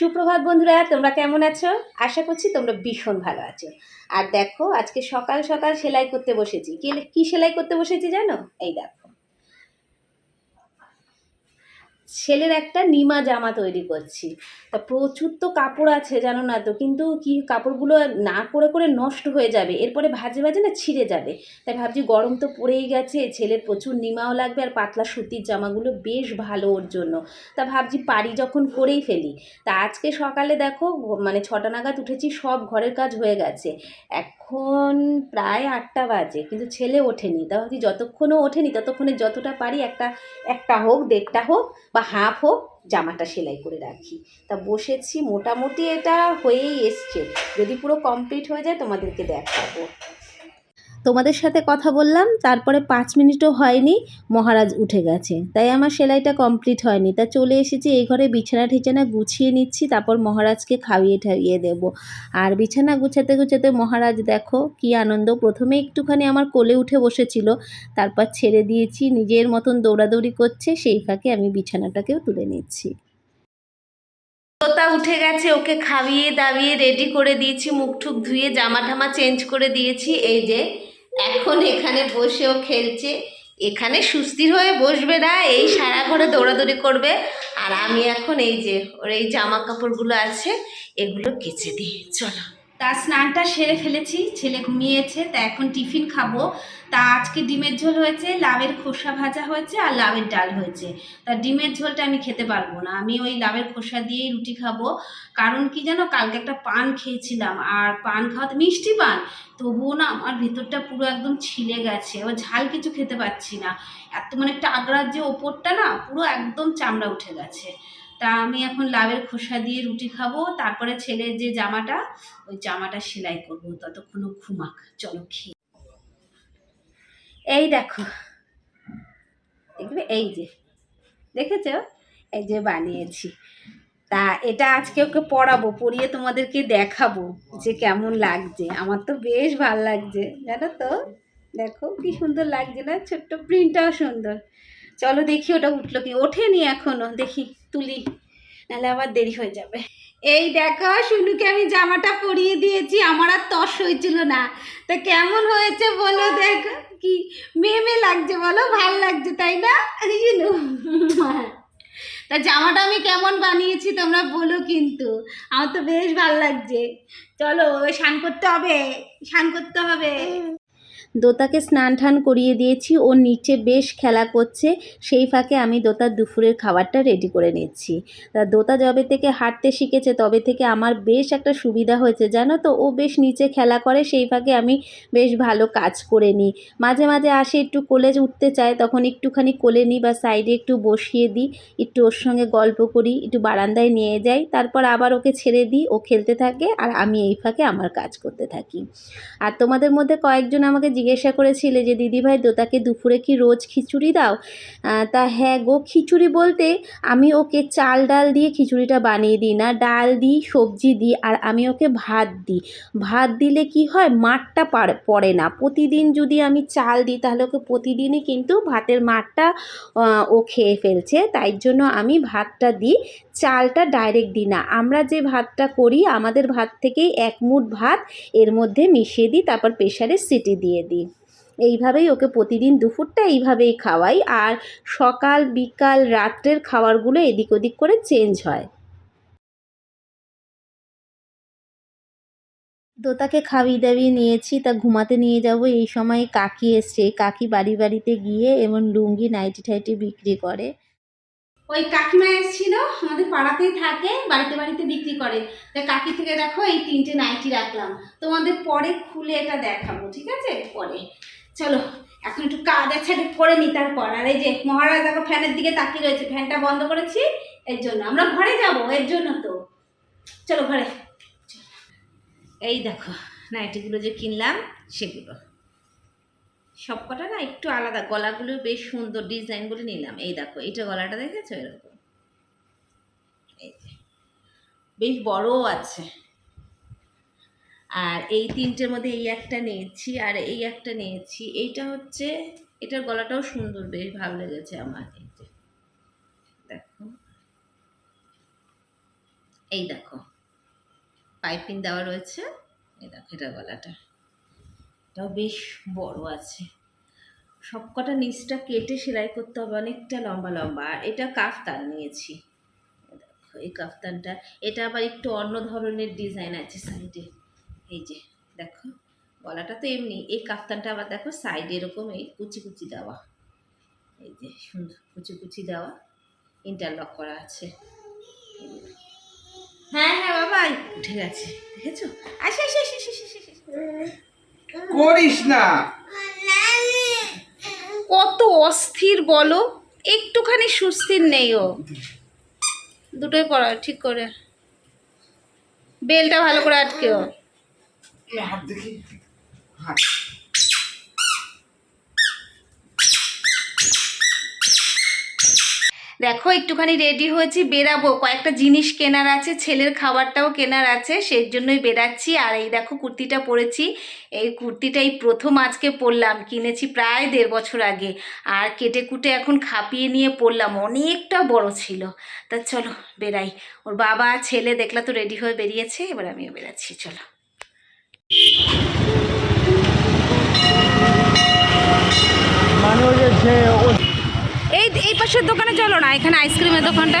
সুপ্রভাত বন্ধুরা, তোমরা কেমন আছো? আশা করছি তোমরা ভীষণ ভালো আছো। আর দেখো, আজকে সকাল সকাল সেলাই করতে বসেছি। কি সেলাই করতে বসেছি জানো? এই দেখো। ছেলের একটা নিমা জামা তৈরি করছি। তা প্রচুর তো কাপড় আছে, জানো না তো? কিন্তু কি কাপড়গুলো না করে করে নষ্ট হয়ে যাবে। এরপরে ভাজে ভাজে না ছিঁড়ে যাবে। তাই ভাবছি গরম তো পড়েই গেছে, ছেলের প্রচুর নিমাও লাগবে আর পাতলা সুতির জামাগুলো বেশ ভালো ওর জন্য। তা ভাবছি পারি যখন করেই ফেলি। তা আজকে সকালে দেখো মানে ছটা নাগাদ উঠেছি, সব ঘরের কাজ হয়ে গেছে। এখন প্রায় আটটা বাজে, কিন্তু ছেলে ওঠেনি। তা ভাবছি যতক্ষণও ওঠেনি, ততক্ষণে যতটা পারি একটা একটা হোক, দেড়টা হোক, বা হাফ হোক, জামাটা সেলাই করে রাখি। তা বসেছি, মোটামুটি এটা হয়েই এসছে। যদি পুরো কমপ্লিট হয়ে যায়, তোমাদেরকে দেখাবো। তোমাদের সাথে কথা বললাম, তারপরে পাঁচ মিনিটও হয়নি, মহারাজ উঠে গেছে। তাই আমার সেলাইটা কমপ্লিট হয়নি। তা চলে এসেছি, এই ঘরে বিছানা ঠিছানা গুছিয়ে নিচ্ছি, তারপর মহারাজকে খাইয়ে ঠাইয়ে দেব। আর বিছানা গুছাতে গুছাতে মহারাজ, দেখো কি আনন্দ। প্রথমে একটুখানি আমার কোলে উঠে বসেছিল, তারপর ছেড়ে দিয়েছি, নিজের মতন দৌড়াদৌড়ি করছে, সেই ফাঁকে আমি বিছানাটাকেও তুলে নিচ্ছি। তোতা উঠে গেছে, ওকে খাইয়ে দাবিয়ে রেডি করে দিয়েছি মুখ টুক ধুয়ে জামা ঠামা চেঞ্জ করে দিয়েছি, এই যে এখন এখানে বসেও খেলছে। এখানে সুস্থির হয়ে বসবে না, এই সারা ঘরে দৌড়াদৌড়ি করবে। আর আমি এখন এই যে, ওর এই জামা কাপড়গুলো আছে, এগুলো কেচে দিই। চলো। তা স্নানটা সেরে ফেলেছি, ছেলে ঘুমিয়েছে, তা এখন টিফিন খাব। তা আজকে ডিমের ঝোল হয়েছে লাভের খোসা ভাজা হয়েছে আর লাউয়ের ডাল হয়েছে। তা ডিমের ঝোলটা আমি খেতে পারব না, আমি ওই লাভের খোসা দিয়েই রুটি খাব। কারণ কি জানো, কালকে একটা পান খেয়েছিলাম, আর পান খাওয়াতে, মিষ্টি পান, তবুও না আমার ভেতরটা পুরো একদম ছিলে গেছে ও ঝাল কিছু খেতে পাচ্ছি না। এত মানে একটা আগ্রার যে ওপরটা না পুরো একদম চামড়া উঠে গেছে। তা আমি এখন লাভের খোসা দিয়ে রুটি খাব, তারপরে ছেলের যে জামাটা, ওই জামাটা সেলাই করব, ততক্ষণ ঘুমাক। চলো খেয়ে এই দেখো। দেখবে? এই যে। দেখেছ? এই যে বানিয়েছি। তা এটা আজকে ওকে পড়াবো, পড়িয়ে তোমাদেরকে দেখাবো যে কেমন লাগছে। আমার তো বেশ ভালো লাগছে, জানো তো? দেখো কি সুন্দর লাগছে না? ছোট্ট প্রিন্টটাও সুন্দর। চলো দেখি ওটা উঠল কি? ওঠেনি এখনও, দেখি। তুলি, নাহলে আবার দেরি হয়ে যাবে। এই দেখো শুনুকে আমি জামাটা পরিয়ে দিয়েছি, আমার আর তস হয়েছিল না। তা কেমন হয়েছে বলো দেখো, কি মেমে লাগছে বলো, ভালো লাগছে, তাই না? তা জামাটা আমি কেমন বানিয়েছি তোমরা বলো কিন্তু, আমার তো বেশ ভালো লাগছে। চলো স্নান করতে হবে, স্নান করতে হবে। দোতাকে স্নান টান করিয়ে দিয়েছি। ও নিচে বেশ খেলা করছে। সেই ফাঁকে আমি দোতার দুপুরের খাবারটা রেডি করে নিচ্ছি। তা দোতা যবে থেকে হাঁটতে শিখেছে, তবে থেকে আমার বেশ একটা সুবিধা হয়েছে, জানো তো? ও বেশ নিচে খেলা করে, সেই ফাঁকে আমি বেশ ভালো কাজ করে নিই। মাঝে মাঝে আসে, একটু কোলে উঠতে চায়, তখন একটুখানি কোলে নিই বা সাইডে একটু বসিয়ে দিই। একটু ওর সঙ্গে গল্প করি, একটু বারান্দায় নিয়ে যাই। তারপর আবার ওকে ছেড়ে দিই, ও খেলতে থাকে আর আমি এই ফাঁকে আমার কাজ করতে থাকি। আর তোমাদের মধ্যে কয়েকজন আমাকে জিজ্ঞাসা করেছিলে যে, দিদিভাই দোতাকে দুপুরে কি রোজ খিচুড়ি দাও? তা হ্যাঁ গো, খিচুড়ি বলতে আমি ওকে চাল, ডাল দিয়ে খিচুড়িটা বানিয়ে দিই না। ডাল দিই, সবজি দিই, আর আমি ওকে ভাত দিই। ভাত দিলে কি হয়, মাঠটা পড়ে না। প্রতিদিন যদি আমি চাল দিই, তাহলে ওকে প্রতিদিনই কিন্তু ভাতের মাঠটা ও খেয়ে ফেলছে। তাই জন্য আমি ভাতটা দিই। চালটা ডাইরেক্ট দিই না। আমরা যে ভাতটা করি, আমাদের ভাত থেকেই এক মুঠ ভাত এর মধ্যে মিশিয়ে দিই, তারপর প্রেশারে সিটি দিয়ে দিই। এইভাবেই ওকে প্রতিদিন দুপুরটা এইভাবেই খাওয়াই আর সকাল, বিকাল, রাত্রের খাবারগুলো এদিক ওদিক করে চেঞ্জ হয়। দোতাকে খাইয়ে দাবিয়ে নিয়েছি, তা ঘুমাতে নিয়ে যাব। এই সময় কাকি এসছে। কাকি বাড়ি বাড়িতে গিয়ে এবং লুঙ্গি নাইটি ঠাইটি বিক্রি করে। ওই কাকিমা এসেছিল, আমাদের পাড়াতেই থাকে, বাড়িতে বাড়িতে বিক্রি করে। তা কাকি থেকে দেখো এই তিনটে নাইটি রাখলাম। তোমাদের পরে খুলে এটা দেখাবো, ঠিক আছে? পরে। চলো, এখন একটু কাজ আছে, একটু করে নি তারপর। আর এই যে মহারাজ দেখো ফ্যানের দিকে তাকিয়ে রয়েছে, ফ্যানটা বন্ধ করেছি, এর জন্য। আমরা ঘরে যাব, এর জন্য তো। চলো ঘরে। এই দেখো, নাইটিগুলো যে কিনলাম, সেগুলো। সবকটা না একটু আলাদা। গলাগুলো বেশ সুন্দর ডিজাইনগুলো নিলাম। এই দেখো, এইটা গলাটা দেখেছ? এরকম। এই যে, বেশ বড়ও আছে। আর এই তিনটের মধ্যে এই একটা নিয়েছি, আর এই একটা নিয়েছি। এইটা হচ্ছে, এটার গলাটাও সুন্দর, বেশ ভালো লেগেছে আমার। এই যে, দেখো। এই দেখো, পাইপিং দেওয়া রয়েছে। এই দেখো এটা গলাটা। এটাও বেশ বড় আছে। সবকটা নিচটা কেটে সেলাই করতে হবে অনেকটা লম্বা লম্বা। আর এটা কাফতান নিয়েছি। দেখো এই কাফতানটা এটা আবার একটু অন্য ধরনের ডিজাইন আছে সাইডে। এই যে দেখো গলাটা তো এমনি। এই কাফতানটা আবার দেখো সাইডে এরকম এই কুচি কুচি দেওয়া। এই যে সুন্দর কুচি কুচি দেওয়া। ইন্টারলক করা আছে। হ্যাঁ হ্যাঁ বাবা উঠে গেছে। দেখেছ? আসে, আসে, আসে। করিস না। কত অস্থির বলো, একটুখানি সুস্থির নেই ও। দুটোই পড়া, ঠিক করে। বেলটা ভালো করে আটকে হাত দেখি। দেখো, একটুখানি রেডি হয়েছি, বেরাবো। কয়েকটা জিনিস কেনার আছে, ছেলের খাবারটাও কেনার আছে, সেই জন্যই বেরাচ্ছি। আর এই দেখো, কুর্তিটা পরেছি। এই কুর্তিটা এই প্রথম আজকে পরলাম, কিনেছি প্রায় দেড় বছর আগে। আর কেটে কুটে এখন খাপিয়ে নিয়ে পরলাম, অনেকটা বড় ছিল। তা চলো, বেরাই। ওর বাবা, ছেলে, দেখলা তো রেডি হয়ে বেরিয়েছে, এবার আমিও বেরাচ্ছি, চলো। মানে ওই যে এই পাশের দোকানে চলো না এখানে আইসক্রিমের দোকানটা।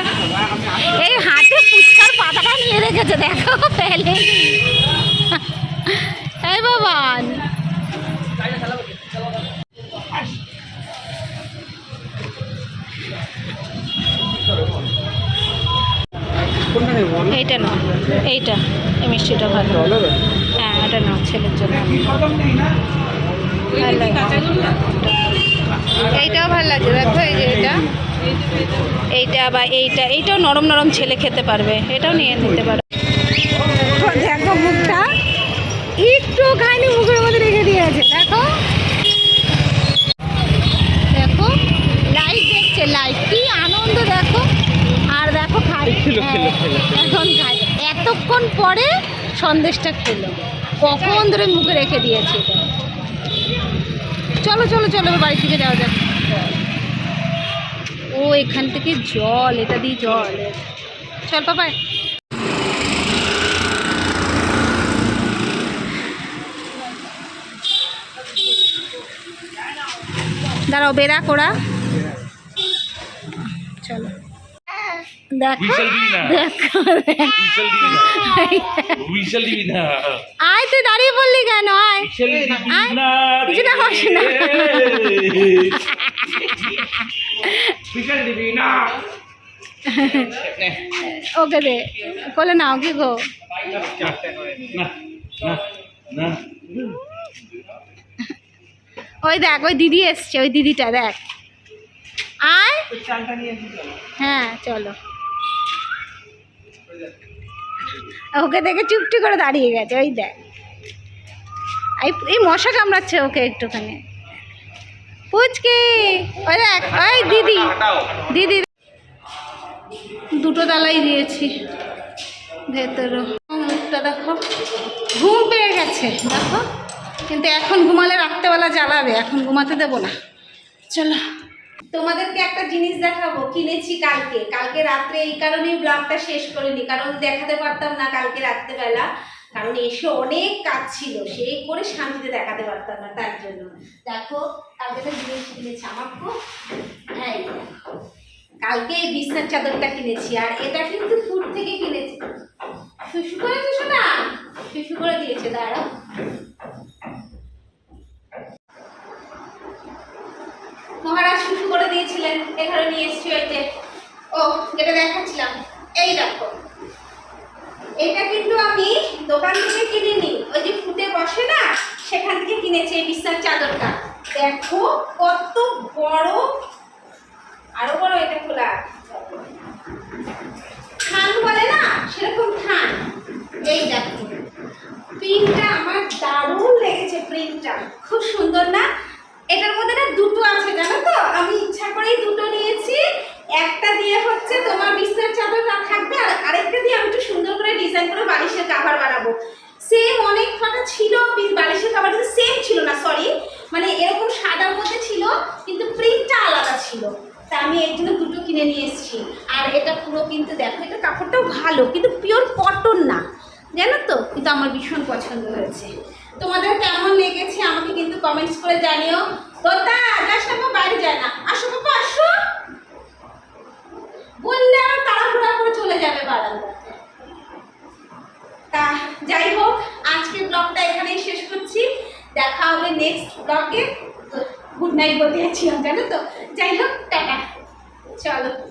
এই হাতে ফুচকার পাতাটা নিয়ে রেখেছে দেখো ফেলে। এই বাবান এইটা নাও এইটা এই মিষ্টিটা ভালো। হ্যাঁ এটা নাও ছেলের জন্য। ভালো। এইটাও ভালো লাগছে দেখো এই যে এটা। এইটা বা এইটা এইটাও নরম নরম ছেলে খেতে পারবে এটাও নিয়ে নিতে পারবে দেখো মুখটা একটু খাইনি মুখের মধ্যে রেখে দিয়েছে দেখো। দেখো লাইট দেখছে লাইট কি আনন্দ দেখো। আর দেখো খাই খেলো, খেলো, খেলো। এখন খাই। এতক্ষণ পরে সন্দেশটা খেলো কখন ধরে মুখে রেখে দিয়েছে এটা। চলো চলো চলো বাড়ি থেকে যাওয়া যাক। ও এখান থেকে জল এটা দিয়ে জল। চল পাপায় দাঁড়াও বেরা কোড়া। চলো। আয়। তুই দাঁড়িয়ে পড়লি কেন? আয় আয়, কিছুটা হোস না। ওকে দে কোলে নাও কি গো? ওই দেখ ওই দিদি এসছে ওই দিদিটা দেখ। আয়। হ্যাঁ চলো। ওকে দেখে চুপটি করে দাঁড়িয়ে গেছে ওই দেখ। এই মশা কামড়াচ্ছে ওকে একটুখানি। পুচকি! ওই দেখ, ওই দিদি। দিদি দুটো তালাই দিয়েছি। ভেতরও মুখটা দেখো। ঘুম পেয়ে গেছে, দেখো। কিন্তু এখন ঘুমালে রাত্রেবেলা জ্বালাবে, এখন ঘুমাতে দেবো না। চলো। তোমাদেরকে একটা জিনিস দেখাবো, কিনেছি কালকে। কালকে রাত্রে এই কারণেই ব্লগটা শেষ করিনি, কারণ দেখাতে পারতাম না কালকে রাত্রেবেলা। কারণ এসে অনেক কাজ ছিল সেই করে শান্তিতে দেখাতে পারতাম না তার জন্য। দেখো কালকে একটা জিনিস কিনেছি আমার খুব হ্যাঁ কালকে এই বিছনার চাদরটা কিনেছি, আর এটা কিন্তু ফুড থেকে কিনেছি। শুশু করেছে শোনা শুশু করে দিয়েছে দাঁড়া মহারাজ শুশু করে দিয়েছিলেন, এখানে নিয়ে এসছি ও যেটা দেখাচ্ছিলাম। এই দেখো। এটা কিন্তু আমি দোকান থেকে কিনিনি। ওই যে ফুটে বসে না, সেখান থেকে কিনেছি এই বিছনার চাদরটা। দেখো কত বড়। আরও বড় এটা খোলা। থান বলে না, সেরকম থান। এই দেখো প্রিন্টটা আমার দারুণ লেগেছে প্রিন্টটা খুব সুন্দর না এটার মধ্যে না দুটো আছে জানো তো আমি ইচ্ছা করেই দুটো নিয়েছি একটা দিয়ে হচ্ছে তোমার বিছনার চাদর না থাকবে আর আরেকটা দিয়ে আমি একটু সুন্দর করে ডিজাইন করে কাভার বানাবো। সেম অনেক কটা ছিল বালিশের কাভার কিন্তু সেম ছিল না সরি মানে এরকম সাদার মধ্যে ছিল কিন্তু প্রিন্টটা আলাদা ছিল। তা আমি এই জন্য দুটো কিনে নিয়ে এসেছি। আর এটা পুরো কিন্তু দেখো এটা কাপড়টাও ভালো কিন্তু পিওর কটন না। জানো তো? কিন্তু আমার ভীষণ পছন্দ হয়েছে। তোমাদের কেমন লেগেছে আমাকে কিন্তু কমেন্টস করে জানিও। তোতা বাবা, বাইরে যায় না। আসো বাবা আসো। বললে আমার তাড়াহুড়া করে চলে যাবে বারান্দাতে তা যাই হোক, আজকের ব্লগটা এখানেই শেষ করছি। দেখা হবে নেক্সট ব্লগে। গুড নাইট বলতে যাচ্ছিলাম, জানো তো? যাই হোক, টাটা। চলো।